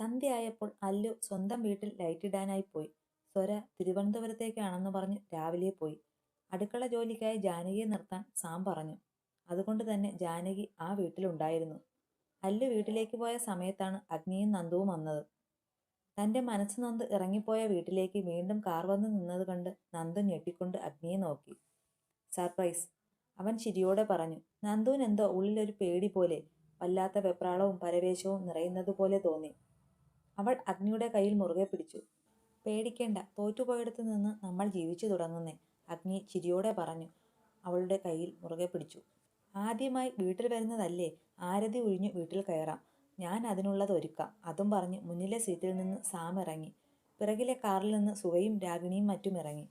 സന്ധ്യയായപ്പോൾ അല്ലു സ്വന്തം വീട്ടിൽ ലൈറ്റ് ഇടാനായി പോയി. സ്വര തിരുവനന്തപുരത്തേക്കാണെന്ന് പറഞ്ഞ് രാവിലെ പോയി. അടുക്കള ജോലിക്കായി ജാനകിയെ നിർത്താൻ സാം പറഞ്ഞു. അതുകൊണ്ട് തന്നെ ജാനകി ആ വീട്ടിലുണ്ടായിരുന്നു. അല്ലു വീട്ടിലേക്ക് പോയ സമയത്താണ് അഗ്നിയും നന്ദുവും വന്നത്. തന്റെ മനസ്സ് നൊന്ത് ഇറങ്ങിപ്പോയ വീട്ടിലേക്ക് വീണ്ടും കാർ വന്ന് നിന്നത് കണ്ട് നന്ദു ഞെട്ടിക്കൊണ്ട് അഗ്നിയെ നോക്കി. സർപ്രൈസ് അവൻ ചിരിയോടെ പറഞ്ഞു. നന്ദുവിനെന്തോ ഉള്ളിലൊരു പേടി പോലെ വല്ലാത്ത വെപ്രാളവും പരവേശവും നിറയുന്നത് പോലെ തോന്നി. അവൾ അഗ്നിയുടെ കയ്യിൽ മുറുകെ പിടിച്ചു. പേടിക്കേണ്ട തോറ്റുപോയിടത്ത് നിന്ന് നമ്മൾ ജീവിച്ചു തുടങ്ങുന്നേ അഗ്നി ചിരിയോടെ പറഞ്ഞു. അവളുടെ കയ്യിൽ മുറുകെ പിടിച്ചു. ആദ്യമായി വീട്ടിൽ വരുന്നതല്ലേ ആരതി ഒഴിഞ്ഞു വീട്ടിൽ കയറാം. ഞാൻ അതിനുള്ളത് ഒരുക്കാം അതും പറഞ്ഞ് മുന്നിലെ സീറ്റിൽ നിന്ന് സാം ഇറങ്ങി. പിറകിലെ കാറിൽ നിന്ന് സുഖയും രാഗിണിയും മറ്റും ഇറങ്ങി.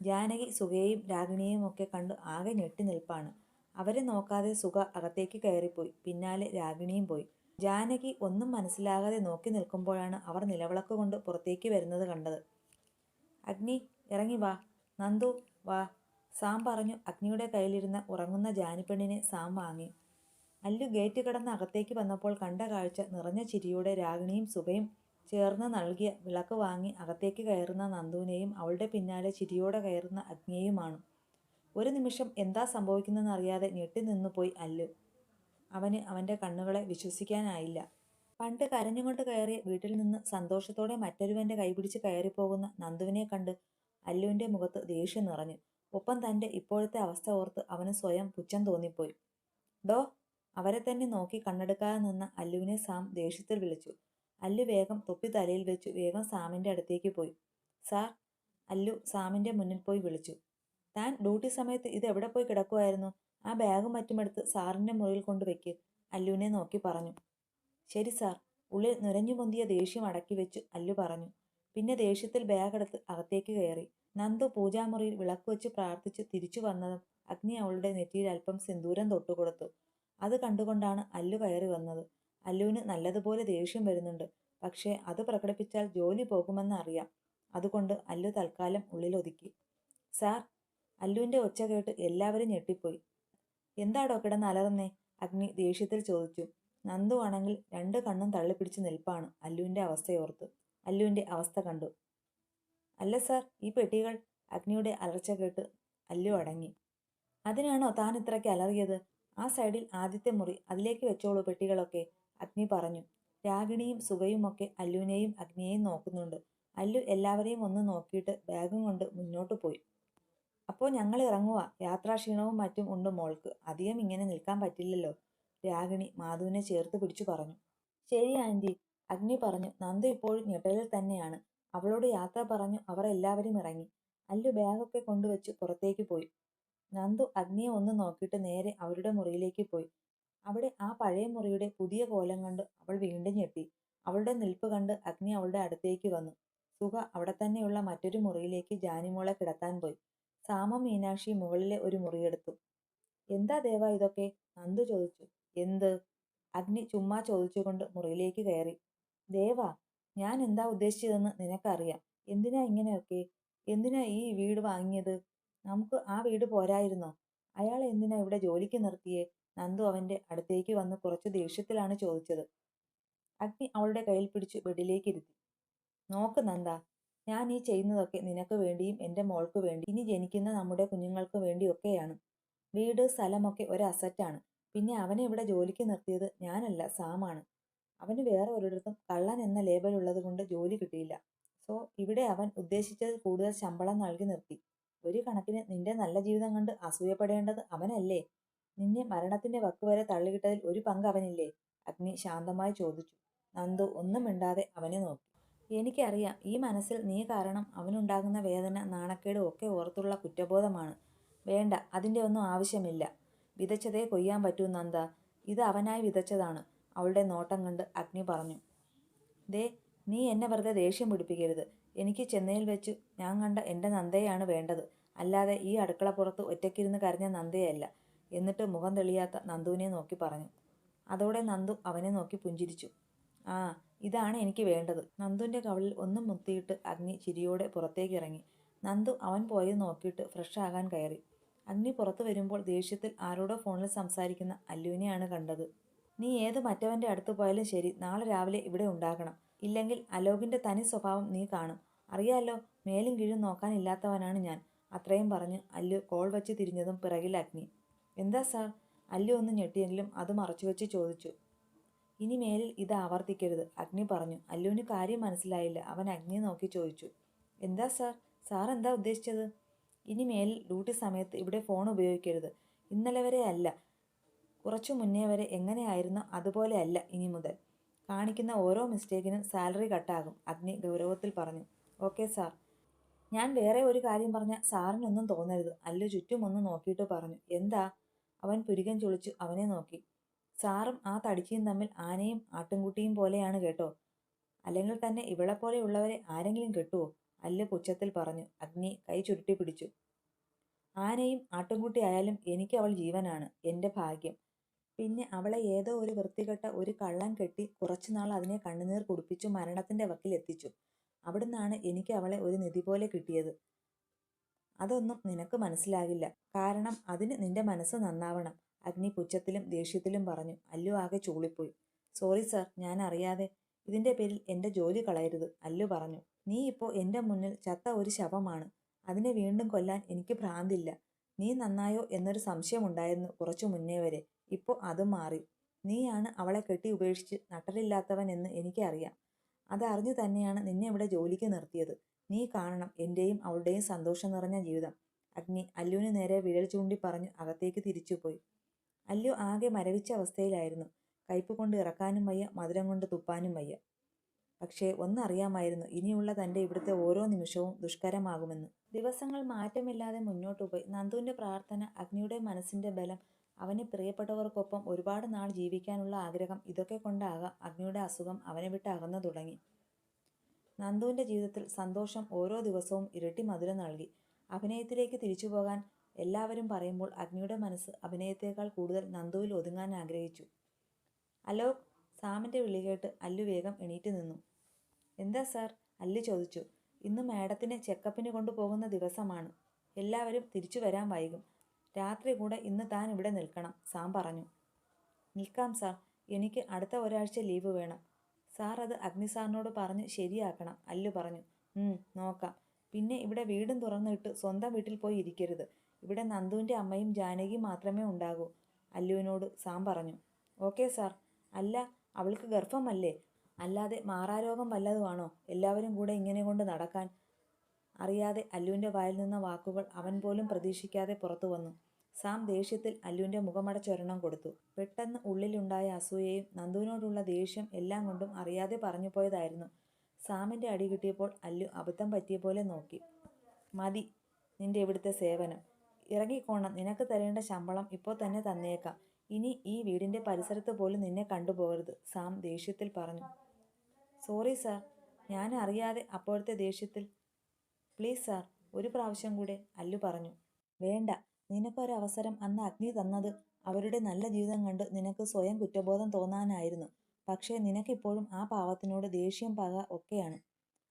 ജാനകി സുഖയെയും രാഗിണിയെയും ഒക്കെ കണ്ട് ആകെ ഞെട്ടി നിൽപ്പാണ്. അവരെ നോക്കാതെ സുഖ അകത്തേക്ക് കയറിപ്പോയി. പിന്നാലെ രാഗിണിയും പോയി. ജാനകി ഒന്നും മനസ്സിലാകാതെ നോക്കി നിൽക്കുമ്പോഴാണ് അവർ നിലവിളക്ക് കൊണ്ട് പുറത്തേക്ക് വരുന്നത് കണ്ടത്. അഗ്നി ഇറങ്ങി വാ. നന്ദു വാ. സാം പറഞ്ഞു അഗ്നിയുടെ കയ്യിലിരുന്ന ഉറങ്ങുന്ന ജാനിപ്പെണ്ണിനെ സാം വാങ്ങി. അല്ലു ഗേറ്റ് കടന്ന് അകത്തേക്ക് വന്നപ്പോൾ കണ്ട കാഴ്ച നിറഞ്ഞ ചിരിയോടെ രാഗിണിയും സുഖയും ചേർന്ന് നൽകിയ വിളക്ക് വാങ്ങി അകത്തേക്ക് കയറുന്ന നന്ദുവിനെയും അവളുടെ പിന്നാലെ ചിരിയോടെ കയറുന്ന അഗ്നിയെയുമാണ്. ഒരു നിമിഷം എന്താ സംഭവിക്കുന്നതെന്നറിയാതെ ഞെട്ടി നിന്നുപോയി അല്ലു. അവന് അവന്റെ കണ്ണുകളെ വിശ്വസിക്കാനായില്ല. പണ്ട് കരഞ്ഞുകൊണ്ട് കയറി വീട്ടിൽ നിന്ന് സന്തോഷത്തോടെ മറ്റൊരുവന്റെ കൈപിടിച്ച് കയറിപ്പോകുന്ന നന്ദുവിനെ കണ്ട് അല്ലുവിന്റെ മുഖത്ത് ദേഷ്യം നിറഞ്ഞു. ഒപ്പം തന്റെ ഇപ്പോഴത്തെ അവസ്ഥ ഓർത്ത് അവന് സ്വയം പുച്ഛം തോന്നിപ്പോയി. ഡോ അവരെ തന്നെ നോക്കി കണ്ണെടുക്കാതെ നിന്ന അല്ലുവിനെ സാം ദേഷ്യത്തിൽ വിളിച്ചു. അല്ലു വേഗം തൊപ്പി തലയിൽ വെച്ച്. വേഗം സാമിന്റെ അടുത്തേക്ക് പോയി. സാർ അല്ലു സാമിന്റെ മുന്നിൽ പോയി വിളിച്ചു. താൻ ഡ്യൂട്ടി സമയത്ത് ഇത് എവിടെ പോയി കിടക്കുമായിരുന്നു ആ ബാഗും മറ്റുമെടുത്ത് സാറിന്റെ മുറിയിൽ കൊണ്ടുവയ്ക്ക് അല്ലുവിനെ നോക്കി പറഞ്ഞു. ശരി സാർ ഉള്ളിൽ നുരഞ്ഞു പൊന്തിയ ദേഷ്യം അടക്കി വെച്ചു അല്ലു പറഞ്ഞു. പിന്നെ ദേഷ്യത്തിൽ ബാഗെടുത്ത് അകത്തേക്ക് കയറി. നന്ദു പൂജാമുറിയിൽ വിളക്ക് വെച്ച് പ്രാർത്ഥിച്ച് തിരിച്ചു വന്നതും അഗ്നി അവളുടെ നെറ്റിയിൽ അല്പം സിന്ദൂരം തൊട്ടുകൊടുത്തു അത് കണ്ടുകൊണ്ടാണ് അല്ലു കയറി വന്നത്. അല്ലുവിന് നല്ലതുപോലെ ദേഷ്യം വരുന്നുണ്ട്. പക്ഷേ അത് പ്രകടിപ്പിച്ചാൽ ജോലി പോകുമെന്ന് അറിയാം. അതുകൊണ്ട് അല്ലു തൽക്കാലം ഉള്ളിലൊതുക്കി. സാർ അല്ലുവിന്റെ ഒച്ച കേട്ട് എല്ലാവരും ഞെട്ടിപ്പോയി. എന്താടോ കിടന്ന് അലറുന്നേ? അഗ്നി ദേഷ്യത്തിൽ ചോദിച്ചു. നന്ദു ആണെങ്കിൽ രണ്ട് കണ്ണും തള്ളിപ്പിടിച്ച് നിൽപ്പാണ് അല്ലുവിന്റെ അവസ്ഥയോർത്ത്. അല്ലുവിന്റെ അവസ്ഥ കണ്ടു. അല്ല സാർ ഈ പെട്ടികൾ? അഗ്നിയുടെ അലർച്ച കേട്ട് അല്ലു അടങ്ങി. അതിനാണോ താൻ ഇത്രയ്ക്ക് അലറിയത്? ആ സൈഡിൽ ആദ്യത്തെ മുറി അതിലേക്ക് വെച്ചോളൂ പെട്ടികളൊക്കെ അഗ്നി പറഞ്ഞു. രാഗിണിയും സുഖയുമൊക്കെ അല്ലുവിനെയും അഗ്നിയെയും നോക്കുന്നുണ്ട്. അല്ലു എല്ലാവരെയും ഒന്ന് നോക്കിയിട്ട് ബാഗും കൊണ്ട് മുന്നോട്ട് പോയി. അപ്പോൾ ഞങ്ങൾ ഇറങ്ങുക യാത്രാക്ഷീണവും മറ്റും ഉണ്ട് മോൾക്ക്. അധികം ഇങ്ങനെ നിൽക്കാൻ പറ്റില്ലല്ലോ. രാഗിണി മാധുവിനെ ചേർത്ത് പിടിച്ചു പറഞ്ഞു. ശരി ആന്റി അഗ്നി പറഞ്ഞു. നന്ദു ഇപ്പോഴും ഞെട്ടലിൽ തന്നെയാണ്. അവളോട് യാത്ര പറഞ്ഞു അവർ എല്ലാവരും ഇറങ്ങി. അല്ലു ബാഗൊക്കെ കൊണ്ടുവച്ച് പുറത്തേക്ക് പോയി. നന്ദു അഗ്നിയെ ഒന്ന് നോക്കിയിട്ട് നേരെ അവരുടെ മുറിയിലേക്ക് പോയി. അവിടെ ആ പഴയ മുറിയുടെ പുതിയ കോലം കണ്ട് അവൾ വീണ്ടും ഞെട്ടി. അവളുടെ നിൽപ്പ് കണ്ട് അഗ്നി അവളുടെ അടുത്തേക്ക് വന്നു. സുഖ അവിടെ തന്നെയുള്ള മറ്റൊരു മുറിയിലേക്ക് ജാനിമോളെ കിടത്താൻ പോയി. സാമ മീനാക്ഷി മുകളിലെ ഒരു മുറിയെടുത്തു. എന്താ ദേവ ഇതൊക്കെ? നന്ദു ചോദിച്ചു. എന്ത്? അഗ്നി ചുമ്മാ ചോദിച്ചുകൊണ്ട് മുറിയിലേക്ക് കയറി. ദേവ ഞാൻ എന്താ ഉദ്ദേശിച്ചതെന്ന് നിനക്കറിയാം. എന്തിനാ ഇങ്ങനെയൊക്കെ? എന്തിനാ ഈ വീട് വാങ്ങിയത്? നമുക്ക് ആ വീട് പോരായിരുന്നോ? അയാൾ എന്തിനാ ഇവിടെ ജോലിക്ക് നിർത്തിയേ? നന്ദു അവന്റെ അടുത്തേക്ക് വന്ന് കുറച്ച് ദേഷ്യത്തിലാണ് ചോദിച്ചത്. അഗ്നി അവളുടെ കയ്യിൽ പിടിച്ച് ബെഡിലേക്ക് ഇരുത്തി. നോക്ക് നന്ദ ഞാൻ ഈ ചെയ്യുന്നതൊക്കെ നിനക്ക് വേണ്ടിയും എന്റെ മോൾക്ക് വേണ്ടി ഇനി ജനിക്കുന്ന നമ്മുടെ കുഞ്ഞുങ്ങൾക്ക് വേണ്ടിയൊക്കെയാണ് വീട് സ്ഥലമൊക്കെ ഒരു അസറ്റാണ് പിന്നെ അവനെ ഇവിടെ ജോലിക്ക് നിർത്തിയത് ഞാനല്ല സാമാണ്. അവന് വേറെ ഒരിടത്തും കള്ളൻ എന്ന ലേബൽ ഉള്ളത് കൊണ്ട് ജോലി കിട്ടിയില്ല. സോ ഇവിടെ അവൻ ഉദ്ദേശിച്ചത് കൂടുതൽ ശമ്പളം നൽകി നിർത്തി. ഒരു കണക്കിന് നിന്റെ നല്ല ജീവിതം കണ്ട് അസൂയപ്പെടേണ്ടത് അവനല്ലേ? നിന്നെ മരണത്തിന്റെ വക്ക് വരെ തള്ളിയിട്ടതിൽ ഒരു പങ്ക് അവനില്ലേ? അഗ്നി ശാന്തമായി ചോദിച്ചു. നന്ദു ഒന്നും മിണ്ടാതെ അവനെ നോക്കി. എനിക്കറിയാം ഈ മനസ്സിൽ നീ കാരണം അവനുണ്ടാകുന്ന വേദന നാണക്കേടും ഒക്കെ ഓർത്തുള്ള കുറ്റബോധമാണ്. വേണ്ട അതിന്റെ ഒന്നും ആവശ്യമില്ല. വിതച്ചതേ കൊയ്യാൻ പറ്റൂ നന്ദ. ഇത് അവനായി വിതച്ചതാണ്. അവളുടെ നോട്ടം കണ്ട് അഗ്നി പറഞ്ഞു. ദേ നീ എന്നെ വെറുതെ ദേഷ്യം പിടിപ്പിക്കരുത്. എനിക്ക് ചെന്നൈയിൽ വെച്ച് ഞാൻ കണ്ട എന്റെ നന്ദയാണ് വേണ്ടത്. അല്ലാതെ ഈ അടുക്കളപ്പുറത്ത് ഒറ്റയ്ക്കിരുന്ന് കരഞ്ഞ നന്ദയല്ല. എന്നിട്ട് മുഖം തെളിയാത്ത നന്ദുവിനെ നോക്കി പറഞ്ഞു. അതോടെ നന്ദു അവനെ നോക്കി പുഞ്ചിരിച്ചു. ആ ഇതാണ് എനിക്ക് വേണ്ടത്. നന്ദുവിന്റെ കവളിൽ ഒന്നും മുത്തിയിട്ട് അഗ്നി ചിരിയോടെ പുറത്തേക്ക് ഇറങ്ങി നന്ദു അവൻ പോയത് നോക്കിയിട്ട് ഫ്രഷ് ആകാൻ കയറി. അഗ്നി പുറത്തു വരുമ്പോൾ ദേഷ്യത്തിൽ ആരോടോ ഫോണിൽ സംസാരിക്കുന്ന അല്ലുവിനെയാണ് കണ്ടത്. നീ ഏത് മറ്റവന്റെ അടുത്ത് പോയാലും ശരി നാളെ രാവിലെ ഇവിടെ ഉണ്ടാകണം. ഇല്ലെങ്കിൽ അലോകിന്റെ തനി സ്വഭാവം നീ കാണും. അറിയാലോ മേലും കീഴും നോക്കാനില്ലാത്തവനാണ് ഞാൻ അത്രയും പറഞ്ഞ് അല്ലു കോൾ വച്ച് തിരിഞ്ഞതും പിറകിൽ അഗ്നി. എന്താ സാർ? അല്ലു ഒന്ന് ഞെട്ടിയെങ്കിലും അത് മറച്ചു വെച്ച് ചോദിച്ചു. ഇനി മേലിൽ ഇത് ആവർത്തിക്കരുത് അഗ്നി പറഞ്ഞു. അല്ലുവിന് കാര്യം മനസ്സിലായില്ല. അവൻ അഗ്നിയെ നോക്കി ചോദിച്ചു. എന്താ സാർ? സാർ എന്താ ഉദ്ദേശിച്ചത്? ഇനി മേലിൽ ഡ്യൂട്ടി സമയത്ത് ഇവിടെ ഫോൺ ഉപയോഗിക്കരുത്. ഇന്നലെ വരെ അല്ല. കുറച്ചു മുന്നേ വരെ എങ്ങനെയായിരുന്നോ അതുപോലെ അല്ല ഇനി മുതൽ. കാണിക്കുന്ന ഓരോ മിസ്റ്റേക്കിനും സാലറി കട്ടാകും അഗ്നി ഗൗരവത്തിൽ പറഞ്ഞു. Okay sir. ഞാൻ വേറെ ഒരു കാര്യം പറഞ്ഞ സാറിനൊന്നും തോന്നരുത്. അല്ലു ചുറ്റും ഒന്ന് നോക്കിയിട്ട് പറഞ്ഞു. എന്താ? അവൻ പുരികം ചൊളിച്ചു അവനെ നോക്കി. സാറും ആ തടിച്ചിയും തമ്മിൽ ആനയും ആട്ടിൻകുട്ടിയും പോലെയാണ് കേട്ടോ. അല്ലെങ്കിൽ തന്നെ ഇവളെ പോലെയുള്ളവരെ ആരെങ്കിലും കെട്ടുവോ? അല്ല പുച്ഛത്തിൽ പറഞ്ഞു. അഗ്നി കൈ ചുരുട്ടി പിടിച്ചു. ആനയും ആട്ടിൻകുട്ടി ആയാലും എനിക്ക് അവൾ ജീവനാണ്. എന്റെ ഭാഗ്യം. പിന്നെ അവളെ ഏതോ ഒരു വൃത്തികെട്ട ഒരു കള്ളൻ കെട്ടി കുറച്ചുനാൾ അതിനെ കണ്ണുനീർ കുടിപ്പിച്ചു മരണത്തിന്റെ വക്കിലെത്തിച്ചു അവിടുന്നാണ് എനിക്ക് അവളെ ഒരു നിധി പോലെ കിട്ടിയത്. അതൊന്നും നിനക്ക് മനസ്സിലാകില്ല. കാരണം അതിന് നിന്റെ മനസ്സ് നന്നാവണം. അഗ്നി പുച്ഛത്തിലും ദേഷ്യത്തിലും പറഞ്ഞു അല്ലു ആകെ ചൂളിപ്പോയി. സോറി സർ ഞാൻ അറിയാതെ. ഇതിന്റെ പേരിൽ എന്റെ ജോലി കളയരുത് അല്ലു പറഞ്ഞു. നീ ഇപ്പോൾ എന്റെ മുന്നിൽ ചത്ത ഒരു ശവമാണ്. അതിനെ വീണ്ടും കൊല്ലാൻ എനിക്ക് ഭ്രാന്തില്ല. നീ നന്നായോ എന്നൊരു സംശയമുണ്ടായിരുന്നു കുറച്ചു മുന്നേ വരെ. ഇപ്പോൾ അതും മാറി. നീയാണ് അവളെ കെട്ടി ഉപേക്ഷിച്ച് നട്ടലില്ലാത്തവൻ എന്ന് എനിക്കറിയാം അതറിഞ്ഞു തന്നെയാണ് നിന്നെ ഇവിടെ ജോലിക്ക് നിർത്തിയത്. നീ കാണണം എന്റെയും അവളുടെയും സന്തോഷം നിറഞ്ഞ ജീവിതം. അഗ്നി അല്ലുവിന് നേരെ വിരൽ ചൂണ്ടി പറഞ്ഞു അകത്തേക്ക് തിരിച്ചുപോയി. അല്ലു ആകെ മരവിച്ച അവസ്ഥയിലായിരുന്നു. കയ്പ് കൊണ്ട് ഇറക്കാനും വയ്യ മധുരം കൊണ്ട് തുപ്പാനും വയ്യ. പക്ഷേ ഒന്നറിയാമായിരുന്നു ഇനിയുള്ള തന്റെ ഇവിടുത്തെ ഓരോ നിമിഷവും ദുഷ്കരമാകുമെന്ന്. ദിവസങ്ങൾ മാറ്റമില്ലാതെ മുന്നോട്ടു പോയി നന്ദുവിന്റെ പ്രാർത്ഥന അഗ്നിയുടെ മനസ്സിന്റെ ബലം അവനെ പ്രിയപ്പെട്ടവർക്കൊപ്പം ഒരുപാട് നാൾ ജീവിക്കാനുള്ള ആഗ്രഹം ഇതൊക്കെ കൊണ്ടാകാം അഗ്നിയുടെ അസുഖം അവനെ വിട്ട് അകന്നു തുടങ്ങി. നന്ദുവിന്റെ ജീവിതത്തിൽ സന്തോഷം ഓരോ ദിവസവും ഇരട്ടി മധുരം നൽകി. അഭിനയത്തിലേക്ക് തിരിച്ചു പോകാൻ എല്ലാവരും പറയുമ്പോൾ അഗ്നിയുടെ മനസ്സ് അഭിനയത്തേക്കാൾ കൂടുതൽ നന്ദുവിൽ ഒതുങ്ങാൻ ആഗ്രഹിച്ചു. അലോക് സാമിന്റെ വിളി കേട്ട് അല്ലു വേഗം എണീറ്റ് നിന്നു. എന്താ സാർ? അല്ലു ചോദിച്ചു. ഇന്ന് മാഡത്തിനെ ചെക്കപ്പിന് കൊണ്ടുപോകുന്ന ദിവസമാണ്. എല്ലാവരും തിരിച്ചു വരാൻ വൈകും. രാത്രി കൂടെ ഇന്ന് താൻ ഇവിടെ നിൽക്കണം സാം പറഞ്ഞു. നിൽക്കാം സാർ. എനിക്ക് അടുത്ത ഒരാഴ്ച ലീവ് വേണം. സാർ അത് അഗ്നി സാറിനോട് പറഞ്ഞ് ശരിയാക്കണം അല്ലു പറഞ്ഞു. നോക്കാം. പിന്നെ ഇവിടെ വീടും തുറന്നിട്ട് സ്വന്തം വീട്ടിൽ പോയി ഇരിക്കരുത്. ഇവിടെ നന്ദുവിന്റെ അമ്മയും ജാനകിയും മാത്രമേ ഉണ്ടാകൂ അല്ലുവിനോട് സാം പറഞ്ഞു. Okay sir. അല്ല അവൾക്ക് ഗർഭമല്ലേ? അല്ലാതെ മാറാരോഗം വല്ലതുമാണോ എല്ലാവരും കൂടെ ഇങ്ങനെ കൊണ്ട് നടക്കാൻ. അറിയാതെ അല്ലുവിന്റെ വായിൽ നിന്ന വാക്കുകൾ അവൻ പോലും പ്രതീക്ഷിക്കാതെ പുറത്തു വന്നു. സാം ദേഷ്യത്തിൽ അല്ലുവിന്റെ മുഖമടച്ചൊരെണ്ണം കൊടുത്തു. പെട്ടെന്ന് ഉള്ളിലുണ്ടായ അസൂയയും നന്ദുവിനോടുള്ള ദേഷ്യം എല്ലാം കൊണ്ടും അറിയാതെ പറഞ്ഞു പോയതായിരുന്നു. സാമിന്റെ അടി കിട്ടിയപ്പോൾ അല്ലു അബദ്ധം പറ്റിയ പോലെ നോക്കി. മതി നിന്റെ ഇവിടുത്തെ സേവനം. ഇറങ്ങിക്കോണം. നിനക്ക് തരേണ്ട ശമ്പളം ഇപ്പോൾ തന്നെ തന്നേക്കാം. ഇനി ഈ വീടിന്റെ പരിസരത്ത് പോലും നിന്നെ കണ്ടുപോകരുത് സാം ദേഷ്യത്തിൽ പറഞ്ഞു. സോറി സാർ ഞാൻ അറിയാതെ അപ്പോഴത്തെ ദേഷ്യത്തിൽ പ്ലീസ് സാർ ഒരു പ്രാവശ്യം കൂടെ അല്ലു പറഞ്ഞു. വേണ്ട നിനക്കൊരവസരം അന്ന് അഗ്നി തന്നത് അവരുടെ നല്ല ജീവിതം കണ്ട് നിനക്ക് സ്വയം കുറ്റബോധം തോന്നാനായിരുന്നു. പക്ഷേ നിനക്കിപ്പോഴും ആ പാവത്തിനോട് ദേഷ്യം പക ഒക്കെയാണ്.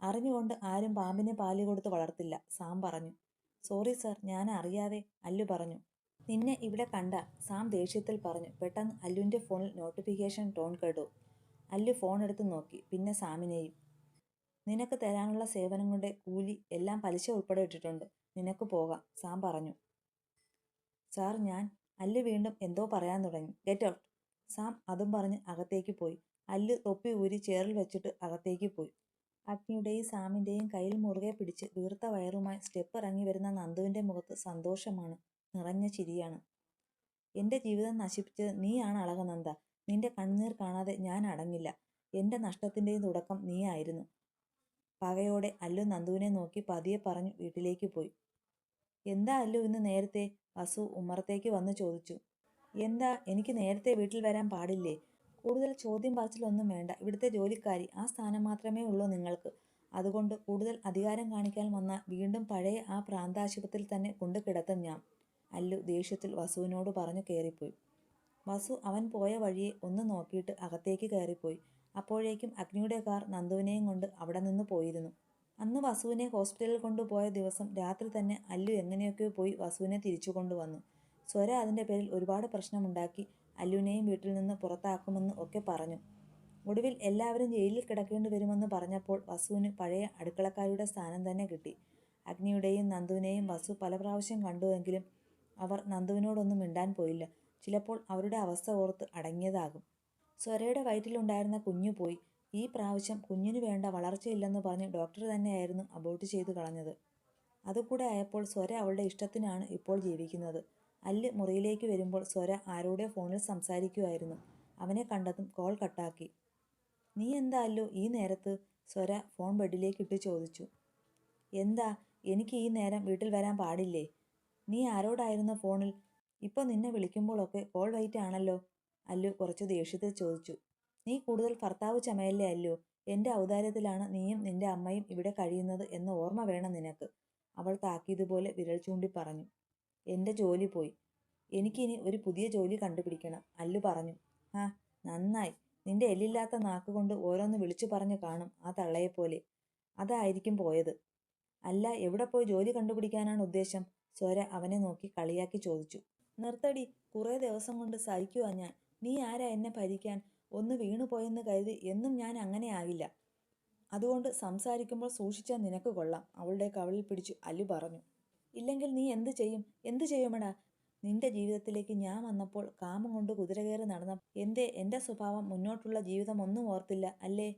അറിഞ്ഞുകൊണ്ട് ആരും പാമ്പിനെ പാൽ കൊടുത്ത് വളർത്തില്ല സാം പറഞ്ഞു. സോറി സർ ഞാൻ അറിയാതെ അല്ലു പറഞ്ഞു. നിന്നെ ഇവിടെ കണ്ട സാം ദേഷ്യത്തിൽ പറഞ്ഞു. പെട്ടെന്ന് അല്ലുവിന്റെ ഫോണിൽ നോട്ടിഫിക്കേഷൻ ടോൺ കേട്ടു. അല്ലു ഫോൺ എടുത്ത് നോക്കി. പിന്നെ സാമിനെയും. നിനക്ക് തരാനുള്ള സേവനങ്ങളുടെ കൂലി എല്ലാം പലിശ ഉൾപ്പെടെ ഇട്ടിട്ടുണ്ട്. നിനക്ക് പോകാം സാം പറഞ്ഞു. സാർ ഞാൻ അല്ലു വീണ്ടും എന്തോ പറയാൻ തുടങ്ങി. Get out. സാം അതും പറഞ്ഞ് അകത്തേക്ക് പോയി. അല്ലു തൊപ്പി ഊരി ചേറിൽ വെച്ചിട്ട് അകത്തേക്ക് പോയി. അഗ്നിയുടെയും സാമിന്റെയും കയ്യിൽ മുറുകെ പിടിച്ച് വീർത്ത വയറുമായി സ്റ്റെപ്പ് ഇറങ്ങി വരുന്ന നന്ദുവിന്റെ മുഖത്ത് സന്തോഷമാണ് നിറഞ്ഞ ചിരിയാണ്. എന്റെ ജീവിതം നശിപ്പിച്ചത് നീയാണ് അളകനന്ദ നിന്റെ കണ്ണീർ കാണാതെ ഞാൻ അടങ്ങില്ല. എന്റെ നഷ്ടത്തിന്റെയും തുടക്കം നീയായിരുന്നു പകയോടെ അല്ലു നന്ദുവിനെ നോക്കി പതിയെ പറഞ്ഞു വീട്ടിലേക്ക് പോയി. എന്താ അല്ലു ഇന്ന് നേരത്തെ? വസു ഉമ്മറത്തേക്ക് വന്ന് ചോദിച്ചു. എന്താ? എനിക്ക് നേരത്തെ വീട്ടിൽ വരാൻ പാടില്ലേ? കൂടുതൽ ചോദ്യം പറച്ചിലൊന്നും വേണ്ട. ഇവിടുത്തെ ജോലിക്കാരി ആ സ്ഥാനം മാത്രമേ ഉള്ളൂ നിങ്ങൾക്ക്. അതുകൊണ്ട് കൂടുതൽ അധികാരം കാണിക്കാൻ വന്ന വീണ്ടും പഴയ ആ പ്രാന്താശുപത്രിയിൽ തന്നെ കൊണ്ടു കിടത്തും ഞാൻ. അല്ലു ദേഷ്യത്തിൽ വസുവിനോട് പറഞ്ഞു കയറിപ്പോയി വസു അവൻ പോയ വഴിയെ ഒന്ന് നോക്കിയിട്ട് അകത്തേക്ക് കയറിപ്പോയി. അപ്പോഴേക്കും അഗ്നിയുടെ കാർ നന്ദുവിനെയും കൊണ്ട് അവിടെ നിന്ന് പോയിരുന്നു. അന്ന് വസുവിനെ ഹോസ്പിറ്റലിൽ കൊണ്ടുപോയ ദിവസം രാത്രി തന്നെ അല്ലു എങ്ങനെയൊക്കെയോ പോയി വസുവിനെ തിരിച്ചു കൊണ്ടുവന്നു. സ്വര അതിന്റെ പേരിൽ ഒരുപാട് പ്രശ്നമുണ്ടാക്കി അല്ലുവിനെയും വീട്ടിൽ നിന്ന് പുറത്താക്കുമെന്ന് ഒക്കെ പറഞ്ഞു. ഒടുവിൽ എല്ലാവരും ജയിലിൽ കിടക്കേണ്ടി വരുമെന്ന് പറഞ്ഞപ്പോൾ വസുവിന് പഴയ അടുക്കളക്കാരുടെ സ്ഥാനം തന്നെ കിട്ടി. അഗ്നിയുടെയും നന്ദുവിനെയും വസു പല പ്രാവശ്യം കണ്ടുവെങ്കിലും അവർ നന്ദുവിനോടൊന്നും മിണ്ടാൻ പോയില്ല. ചിലപ്പോൾ അവരുടെ അവസ്ഥ ഓർത്ത് അടങ്ങിയതാകും. സ്വരയുടെ വയറ്റിലുണ്ടായിരുന്ന കുഞ്ഞു പോയി. ഈ പ്രാവശ്യം കുഞ്ഞിന് വേണ്ട വളർച്ചയില്ലെന്ന് പറഞ്ഞ് ഡോക്ടർ തന്നെയായിരുന്നു അബോർട്ട് ചെയ്തു കളഞ്ഞത്. അതുകൂടെ ആയപ്പോൾ സ്വര അവളുടെ ഇഷ്ടത്തിനാണ് ഇപ്പോൾ ജീവിക്കുന്നത്. അല്ല് മുറിയിലേക്ക് വരുമ്പോൾ സ്വര ആരോടെ ഫോണിൽ സംസാരിക്കുമായിരുന്നു അവനെ കണ്ടതും കോൾ കട്ടാക്കി. നീ എന്താ അല്ലോ ഈ നേരത്ത്? സ്വര ഫോൺ ബെഡിലേക്ക് ഇട്ട് ചോദിച്ചു. എന്താ? എനിക്ക് ഈ നേരം വീട്ടിൽ വരാൻ പാടില്ലേ? നീ ആരോടായിരുന്നു ഫോണിൽ? ഇപ്പോൾ നിന്നെ വിളിക്കുമ്പോഴൊക്കെ കോൾ വൈറ്റ് ആണല്ലോ? അല്ലു കുറച്ച് ദേഷ്യത്തിൽ ചോദിച്ചു. നീ കൂടുതൽ ഭർത്താവ് ചമയല്ലേ അല്ലു? എന്റെ ഔദാര്യത്തിലാണ് നീയും നിന്റെ അമ്മയും ഇവിടെ കഴിയുന്നത് എന്ന ഓർമ്മ വേണം നിനക്ക് അവൾ താക്കിയതുപോലെ വിരൽ ചൂണ്ടി പറഞ്ഞു. എന്റെ ജോലി പോയി. എനിക്കിനി ഒരു പുതിയ ജോലി കണ്ടുപിടിക്കണം അല്ലു പറഞ്ഞു. ആ നന്നായി. നിന്റെ എല്ലില്ലാത്ത നാക്ക് കൊണ്ട് ഓരോന്ന് വിളിച്ചു പറഞ്ഞു കാണും ആ തള്ളയെപ്പോലെ. അതായിരിക്കും പോയത്. അല്ല എവിടെ പോയി ജോലി കണ്ടുപിടിക്കാനാണ് ഉദ്ദേശം? സ്വര അവനെ നോക്കി കളിയാക്കി ചോദിച്ചു. നിർത്തടി കുറേ ദിവസം കൊണ്ട് സഹിക്കുവാ ഞാൻ. നീ ആരാ എന്നെ ഭരിക്കാൻ? ഒന്ന് വീണുപോയെന്ന് കരുതി എന്നും ഞാൻ അങ്ങനെ ആകില്ല. അതുകൊണ്ട് സംസാരിക്കുമ്പോൾ സൂക്ഷിച്ചാൽ നിനക്ക് കൊള്ളാം അവളുടെ കവളിൽ പിടിച്ചു അല്ലു പറഞ്ഞു. ഇല്ലെങ്കിൽ നീ എന്ത് ചെയ്യും? എന്ത് ചെയ്യുമെടാ? നിന്റെ ജീവിതത്തിലേക്ക് ഞാൻ വന്നപ്പോൾ കാമം കൊണ്ട് കുതിര കയറി നടന്ന എന്തേ? എന്റെ സ്വഭാവം മുന്നോട്ടുള്ള ജീവിതം ഒന്നും ഓർത്തില്ല അല്ലേ?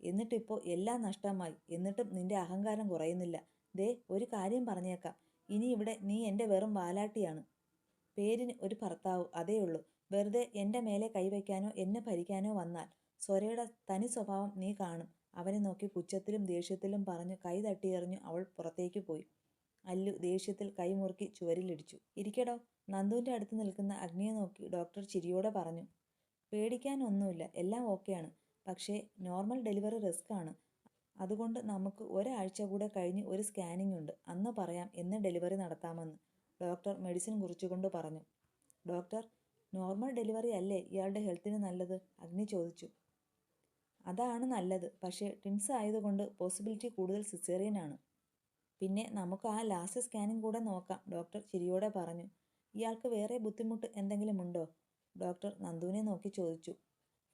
എന്നിട്ടിപ്പോൾ എല്ലാം നഷ്ടമായി. എന്നിട്ടും നിന്റെ അഹങ്കാരം കുറയുന്നില്ല. ദേ ഒരു കാര്യം പറഞ്ഞേക്കാം. ഇനി ഇവിടെ നീ എന്റെ വെറും വാലാട്ടിയാണ്. പേരിന് ഒരു ഭർത്താവ് അതേ ഉള്ളൂ. വെറുതെ എന്റെ മേലെ കൈവയ്ക്കാനോ എന്നെ ഭരിക്കാനോ വന്നാൽ സ്വരയുടെ തനി സ്വഭാവം നീ കാണും. അവനെ നോക്കി പുച്ഛത്തിലും ദേഷ്യത്തിലും പറഞ്ഞു കൈ തട്ടിയെറിഞ്ഞു അവൾ പുറത്തേക്ക് പോയി. അല്ലു ദേഷ്യത്തിൽ കൈമുറുക്കി ചുവരിലിടിച്ചു. ഇരിക്കടോ. നന്ദുവിന്റെ അടുത്ത് നിൽക്കുന്ന അഗ്നിയെ നോക്കി ഡോക്ടർ ചിരിയോടെ പറഞ്ഞു. പേടിക്കാനൊന്നുമില്ല. എല്ലാം ഓക്കെയാണ്. പക്ഷേ നോർമൽ ഡെലിവറി റിസ്ക് ആണ് അതുകൊണ്ട് നമുക്ക് ഒരാഴ്ച കൂടെ കഴിഞ്ഞ് ഒരു സ്കാനിംഗ് ഉണ്ട്. അന്ന് പറയാം എന്ന് ഡെലിവറി നടത്താമെന്ന്. ഡോക്ടർ മെഡിസിൻ കുറിച്ചുകൊണ്ട് പറഞ്ഞു. ഡോക്ടർ നോർമൽ ഡെലിവറി അല്ലേ ഇയാളുടെ ഹെൽത്തിന് നല്ലത്? അഗ്നി ചോദിച്ചു. അതാണ് നല്ലത്. പക്ഷേ ടിൻസ് ആയതുകൊണ്ട് പോസിബിലിറ്റി കൂടുതൽ സിസേറിയൻ ആണ്. പിന്നെ നമുക്ക് ആ ലാസ്റ്റ് സ്കാനിംഗ് കൂടെ നോക്കാം. ഡോക്ടർ ചിരിയോടെ പറഞ്ഞു. ഇയാൾക്ക് വേറെ ബുദ്ധിമുട്ട് എന്തെങ്കിലും ഉണ്ടോ? ഡോക്ടർ നന്ദുവിനെ നോക്കി ചോദിച്ചു.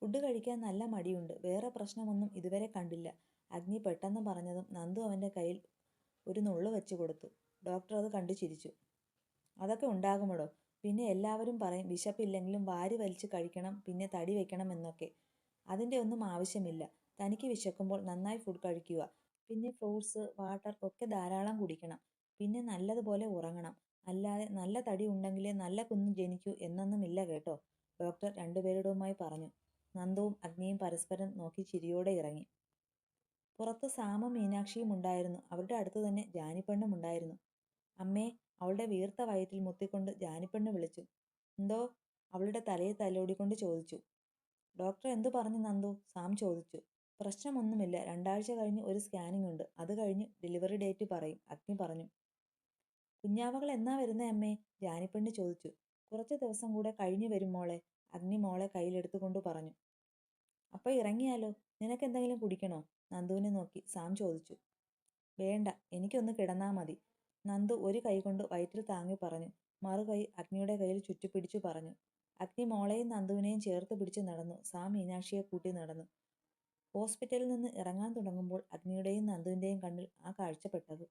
ഫുഡ് കഴിക്കാൻ നല്ല മടിയുണ്ട്. വേറെ പ്രശ്നമൊന്നും ഇതുവരെ കണ്ടില്ല. അഗ്നി പെട്ടെന്ന് പറഞ്ഞതും നന്ദു അവന്റെ കയ്യിൽ ഒരു നുള്ളു വെച്ച് കൊടുത്തു. ഡോക്ടർ അത് കണ്ടു ചിരിച്ചു. അതൊക്കെ ഉണ്ടാകുമടോ? പിന്നെ എല്ലാവരും പറയും വിശപ്പില്ലെങ്കിലും വാരി വലിച്ച് കഴിക്കണം പിന്നെ തടി വയ്ക്കണം എന്നൊക്കെ. അതിന്റെ ഒന്നും ആവശ്യമില്ല. തനിക്ക് വിശക്കുമ്പോൾ നന്നായി ഫുഡ് കഴിക്കുക. പിന്നെ ഫ്രൂട്ട്സ് വാട്ടർ ഒക്കെ ധാരാളം കുടിക്കണം. പിന്നെ നല്ലതുപോലെ ഉറങ്ങണം. അല്ലാതെ നല്ല തടി ഉണ്ടെങ്കിലേ നല്ല കുഞ്ഞ് ജനിക്കൂ എന്നൊന്നുമില്ല കേട്ടോ. ഡോക്ടർ രണ്ടുപേരോടുമായി പറഞ്ഞു. നന്ദുവും അഗ്നിയും പരസ്പരം നോക്കി ചിരിയോടെ ഇറങ്ങി. പുറത്ത് സാമും മീനാക്ഷിയും ഉണ്ടായിരുന്നു. അവരുടെ അടുത്ത് തന്നെ ജാനിപ്പെണ്ണും ഉണ്ടായിരുന്നു. അമ്മേ അവളുടെ വീർത്ത വയറ്റിൽ മുത്തിക്കൊണ്ട് ജാനിപ്പെണ്ണ് വിളിച്ചു. എന്തോ? അവളുടെ തലയെ തലോടിക്കൊണ്ട് ചോദിച്ചു. ഡോക്ടർ എന്തു പറഞ്ഞു നന്ദു? സാം ചോദിച്ചു. പ്രശ്നമൊന്നുമില്ല. രണ്ടാഴ്ച കഴിഞ്ഞ് ഒരു സ്കാനിംഗ് ഉണ്ട് അത് കഴിഞ്ഞ് ഡെലിവറി ഡേറ്റ് പറയും. അഗ്നി പറഞ്ഞു. കുഞ്ഞാവകൾ എന്നാ വരുന്നേ അമ്മേ? ജാനിപ്പെണ്ണി ചോദിച്ചു. കുറച്ച് ദിവസം കൂടെ കഴിഞ്ഞു വരും മോളെ. അഗ്നി മോളെ കയ്യിലെടുത്തുകൊണ്ട് പറഞ്ഞു. അപ്പോൾ ഇറങ്ങിയാലോ? നിനക്ക് എന്തെങ്കിലും കുടിക്കണോ? നന്ദുവിനെ നോക്കി. സാം ചോദിച്ചു. വേണ്ട. എനിക്കൊന്ന് കിടന്നാ മതി. നന്ദു ഒരു കൈ കൊണ്ട് വയറ്റിൽ താങ്ങി പറഞ്ഞു. മറുകൈ അഗ്നിയുടെ കയ്യിൽ ചുറ്റിപ്പിടിച്ചു പറഞ്ഞു. അഗ്നി മോളെയും നന്ദുവിനെയും ചേർത്ത് പിടിച്ച് നടന്നു. സാം മീനാക്ഷിയെ കൂട്ടി നടന്നു. ഹോസ്പിറ്റലിൽ നിന്ന് ഇറങ്ങാൻ തുടങ്ങുമ്പോൾ അഗ്നിയുടെയും നന്ദുവിന്റെയും കണ്ണിൽ ആ കാഴ്ചപ്പെട്ടത്